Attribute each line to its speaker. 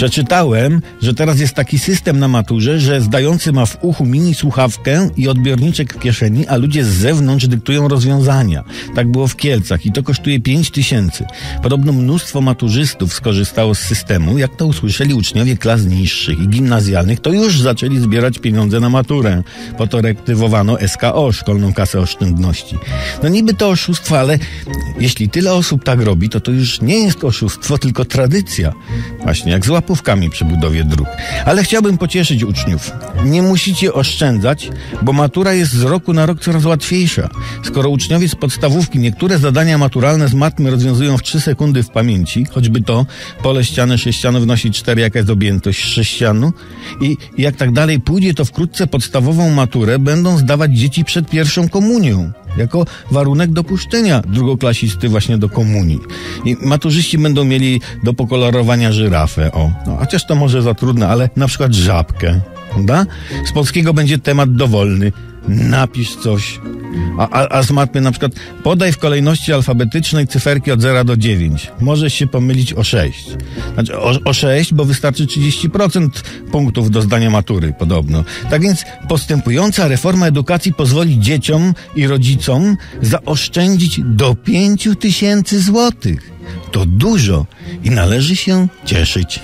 Speaker 1: Przeczytałem, że teraz jest taki system na maturze, że zdający ma w uchu mini słuchawkę i odbiorniczek w kieszeni, a ludzie z zewnątrz dyktują rozwiązania. Tak było w Kielcach i to kosztuje 5 tysięcy. Podobno mnóstwo maturzystów skorzystało z systemu. Jak to usłyszeli uczniowie klas niższych i gimnazjalnych, to już zaczęli zbierać pieniądze na maturę. Po to reaktywowano SKO, Szkolną Kasę Oszczędności. No niby to oszustwo, ale jeśli tyle osób tak robi, to to już nie jest oszustwo, tylko tradycja. Właśnie jak z łapówkami przy budowie dróg. Ale chciałbym pocieszyć uczniów. Nie musicie oszczędzać, bo matura jest z roku na rok coraz łatwiejsza. Skoro uczniowie z podstawówki niektóre zadania maturalne z matmy rozwiązują w 3 sekundy w pamięci, choćby to pole ściany sześcianu wnosi 4, jaka jest objętość sześcianu i jak tak dalej pójdzie, to wkrótce podstawową maturę będą zdawać dzieci przed pierwszą komunią jako warunek dopuszczenia drugoklasisty właśnie do komunii. I maturzyści będą mieli do pokolorowania żyrafę, o. No, chociaż to może za trudne, ale na przykład żabkę, prawda? Z polskiego będzie temat dowolny. Napisz coś. A, a, a z matmy na przykład podaj w kolejności alfabetycznej cyferki od 0 do 9. Możesz się pomylić o 6. Znaczy o, o 6, bo wystarczy 30% punktów do zdania matury, podobno. Tak więc postępująca reforma edukacji pozwoli dzieciom i rodzicom zaoszczędzić do 5 tysięcy złotych. To dużo i należy się cieszyć.